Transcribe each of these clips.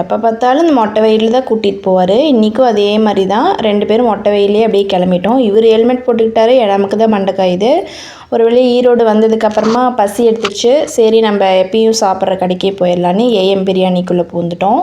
எப்போ பார்த்தாலும் இந்த மொட்டை வெயிலில் தான் கூட்டிகிட்டு போவார். இன்றைக்கும் அதே மாதிரி தான் ரெண்டு பேரும் மொட்டை வெயிலே அப்படியே கிளம்பிட்டோம். இவர் ஹெல்மெட் போட்டுக்கிட்டாரு நமக்கு தான் மண்டக்காயுது. ஒரு வழி ஈரோடு வந்ததுக்கப்புறமா பசி எடுத்துச்சு சரி நம்ம எப்பயும் சாப்பிட்ற கடைக்கே போயிடலான்னு ஏஎம் பிரியாணிக்குள்ளே பூந்துட்டோம்.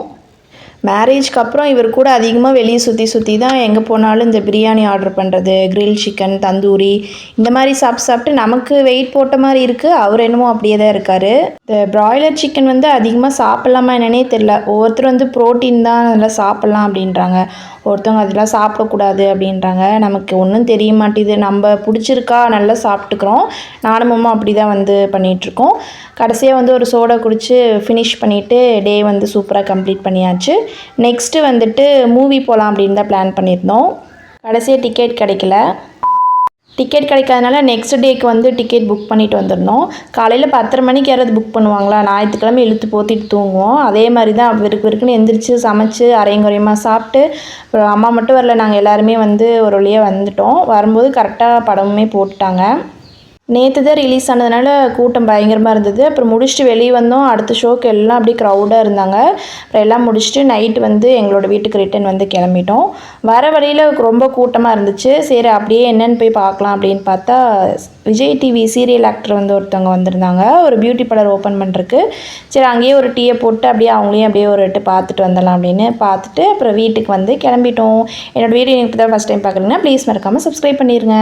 மேரேஜ்க்கு அப்புறம் இவர் கூட அதிகமாக வெளியே சுற்றி சுற்றி தான் எங்கே போனாலும் இந்த பிரியாணி ஆர்டர் பண்ணுறது கிரில் சிக்கன் தந்தூரி இந்த மாதிரி சாப்பிட்டு சாப்பிட்டு நமக்கு வெயிட் போட்ட மாதிரி இருக்குது அவர் என்னமோ அப்படியே தான் இருக்கார். இந்த பிராய்லர் சிக்கன் வந்து அதிகமாக சாப்பிட்லாமா என்னன்னே தெரில ஒவ்வொருத்தர் வந்து ப்ரோட்டீன் தான் நல்லா சாப்பிட்லாம் அப்படின்றாங்க. ஒருத்தவங்க அதெல்லாம் சாப்பிடக்கூடாது அப்படின்றாங்க. நமக்கு ஒன்றும் தெரிய மாட்டேது நம்ம பிடிச்சிருக்கா நல்லா சாப்பிட்டுக்கிறோம். நானும் அப்படி தான் வந்து பண்ணிகிட்ருக்கோம் கடைசியாக வந்து ஒரு சோடா குடித்து ஃபினிஷ் பண்ணிவிட்டு டே வந்து சூப்பராக கம்ப்ளீட் பண்ணியாச்சு. நெக்ஸ்ட்டு வந்துட்டு மூவி போகலாம் அப்படின்னு தான் பிளான் பண்ணியிருந்தோம். கடைசியாக டிக்கெட் கிடைக்கல. டிக்கெட் கிடைக்காதனால நெக்ஸ்ட் டேக்கு வந்து டிக்கெட் புக் பண்ணிட்டு வந்துருந்தோம். காலையில் பத்தரை மணிக்கு யாராவது புக் பண்ணுவாங்களா? ஞாயிற்றுக்கிழமை இழுத்து போத்திட்டு தூங்குவோம். அதே மாதிரி தான் விருக்கு விருக்குன்னு எந்திரிச்சு சமைச்சு அரையும் குறையுமா சாப்பிட்டு அப்புறம் அம்மா மட்டும் வரல நாங்கள் எல்லாருமே வந்து ஒரு வழியாக வந்துட்டோம். வரும்போது கரெக்டாக படமுமே போட்டுட்டாங்க. நேற்று தான் ரிலீஸ் ஆனதுனால கூட்டம் பயங்கரமாக இருந்தது. அப்புறம் முடிச்சுட்டு வெளியே வந்தோம். அடுத்த ஷோக்கு எல்லாம் அப்படியே க்ரௌடாக இருந்தாங்க. அப்புறம் எல்லாம் முடிச்சுட்டு நைட்டு வந்து எங்களோட வீட்டுக்கு ரிட்டன் வந்து கிளம்பிட்டோம். வர வழியில் ரொம்ப கூட்டமாக இருந்துச்சு. சரி அப்படியே என்னென்னு போய் பார்க்கலாம் அப்படின்னு பார்த்தா விஜய் டிவி சீரியல் ஆக்டர் வந்து ஒருத்தவங்க வந்திருந்தாங்க. ஒரு பியூட்டி பார்லர் ஓப்பன் பண்ணுறக்கு சரி அங்கேயே ஒரு டீயை போட்டு அப்படியே அவங்களையும் அப்படியே ஒரு எட்டு பார்த்துட்டு வந்துடலாம் அப்படின்னு பார்த்துட்டு அப்புறம் வீட்டுக்கு வந்து கிளம்பிட்டோம். என்னோடய வீடியோ இப்போ தான் ஃபஸ்ட் டைம் பார்க்குறீங்கன்னா ப்ளீஸ் மறக்காமல் சப்ஸ்கிரைப் பண்ணிடுங்க